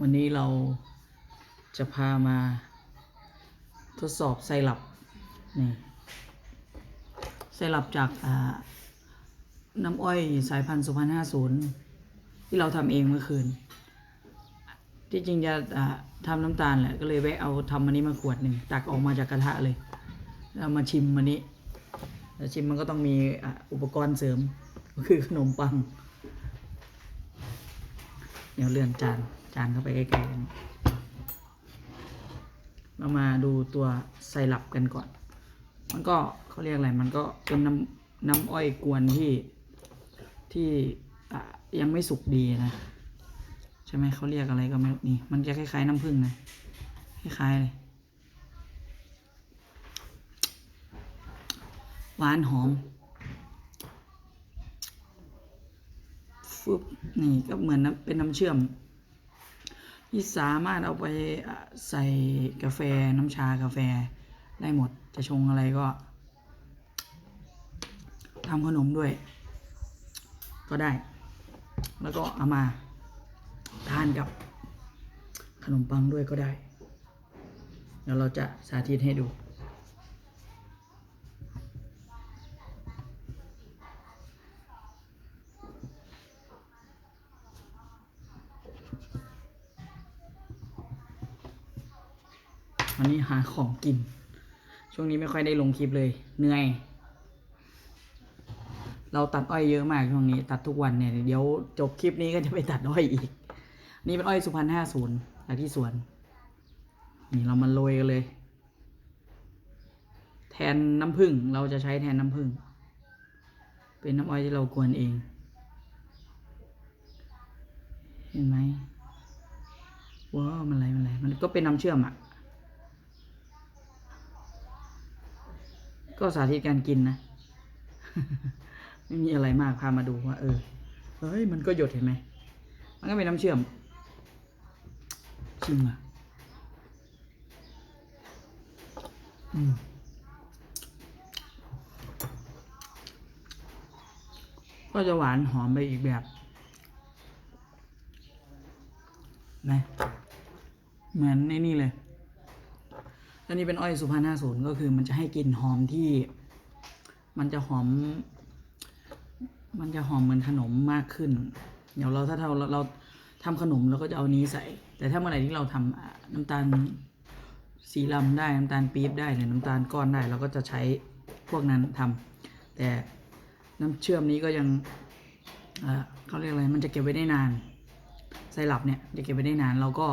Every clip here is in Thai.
วันนี้เราจะพามาทดสอบไซรัปนี่ไซรัปจากาน้ำอ้อยสายพันธุ์สุพรรณห้าศูนย์ที่เราทำเองเมื่อคืน ที่จริงจะทำน้ำตาลแหละก็เลยแวะเอาทำอันนี้มาขวดหนึ่งตักออกมาจากกระทะเลยแล้วมาชิมอันนี้แล้วชิมมันก็ต้องมีอ,อุปกรณ์เสริมก็คือขนมปัง เดี๋ยวเลื่อนจาน จานเข้าไปใกล้ๆเรามาดูตัวไซรัปกันก่อน มันก็เขาเรียกอะไร มันก็เป็นน้ำน้ำอ้อยกวนที่ที่ยังไม่สุกดีนะใช่ไหมเขาเรียกอะไรก็ไม่รู้นี่ มันจะคล้ายๆน้ำผึ้งนะคล้ายๆเลยหวานหอมฟึบนี่ก็เหมือนน้ำเป็นน้ำเชื่อม ที่สามารถเอาไปใส่กาแฟน้ำชากาแฟได้หมดจะชงอะไรก็ทำขนมด้วย ก็ได้ แล้วก็เอามาทานกับขนมปังด้วยก็ได้ เดี๋ยวเราจะสาธิตให้ดู วันนี้หาของกิน ช่วงนี้ไม่ค่อยได้ลงคลิปเลย เหนื่อย เราตัดอ้อยเยอะมากช่วงนี้ ตัดทุกวันเนี่ย เดี๋ยวจบคลิปนี้ก็จะไปตัดอ้อยอีก นี่เป็นอ้อยสุพรรณห้าศูนย์จากที่สวน นี่เรามาโรยกันเลย แทนน้ำผึ้งเราจะใช้แทนน้ำผึ้งเป็นน้ำอ้อยที่เรากวนเอง เห็นไหมว้าวมันอะไรมันอะไรมันก็เป็นน้ำเชื่อมอะ ก็สาธิตการกินนะ ไม่มีอะไรมากพามาดูว่า เออเฮ้ยมันก็หยดเห็นไหมมันก็เป็นน้ำเชื่อมชิมอะอืมก็จะหวานหอมไปอีกแบบนะเหมือนในนี่เลย อันนี้เป็นอ้อยสุพรรณห้าศูนย์ก็คือมันจะให้กลิ่นหอมที่ มันจะหอม มันจะหอมเหมือนขนมมากขึ้น เดี๋ยวเราถ้าเราเราทำขนมเราก็จะเอานี้ใส่ แต่ถ้าเมื่อไหร่ที่เราทำอะน้ำตาลสีลำได้น้ำตาลปี๊บได้หรือน้ำตาลก้อนได้เราก็จะใช้พวกนั้นทำแต่น้ำเชื่อมนี้ก็ยังเอ่อเขาเรียกอะไรมันจะเก็บไว้ได้นานไซรัปเนี่ยจะเก็บไว้ได้นานเราก็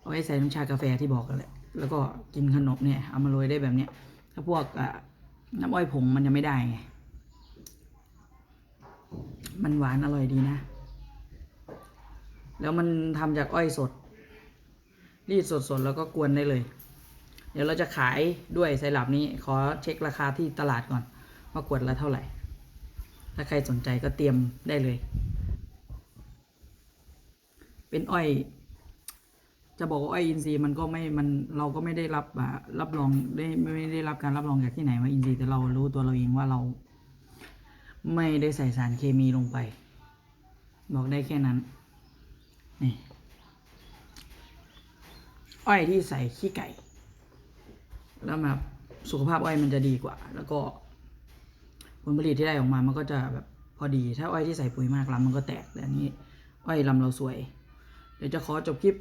เอาไว้ใส่น้ำชากาแฟที่บอกกันแหละ แล้วก็กินขนมเนี่ยเอามาโรยได้แบบเนี้ย ถ้าพวกอน้ำอ้อยผงมันจะไม่ได้ไง มันหวานอร่อยดีนะ แล้วมันทำจากอ้อยสด รีดสดๆแล้วก็กวนได้เลย เดี๋ยวเราจะขายด้วยไซรัปนี้ ขอเช็คราคาที่ตลาดก่อน ว่ากวดละเท่าไหร่ ถ้าใครสนใจก็เตรียมได้เลย เป็นอ้อย จะบอกว่าอ้อยอินทรีย์มันก็ไม่มันเราก็ไม่ได้รับรับรองได้ไม่ได้รับการรับรองจากที่ไหนว่าอินทรีย์แต่เรารู้ตัวเราเองว่าเรา ไม่ได้ใส่สารเคมีลงไป บอกได้แค่นั้นนี่อ้อยที่ใส่ขี้ไก่ แล้วมาสุขภาพอ้อยมันจะดีกว่า แล้วก็ผลผลิตที่ได้ออกมามันก็จะแบบพอดี ถ้าอ้อยที่ใส่ปุ๋ยมากลำมันก็แตกแต่อันนี้ อ้อยลำเราสวย เดี๋ยวจะขอจบคลิป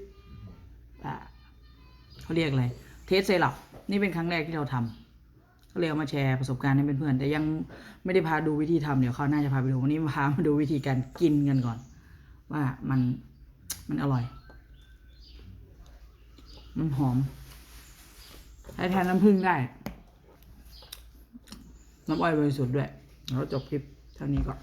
เขาเรียกอะไรเทสไซรัปนี่เป็นครั้งแรกที่เราทำก็เลยเอามาแชร์ประสบการณ์ให้เพื่อนๆแต่ยังไม่ได้พาดูวิธีทำเดี๋ยวเขาหน่าจะพาไปดูวันนี้พามาดูวิธีการกินกันก่อน ว่ามันมันอร่อย มันหอมใช้แทนน้ำผึ้งได้ น้ำอ้อยบริสุทธิ์ด้วยแล้วจบคลิปเท่านี้ก่อน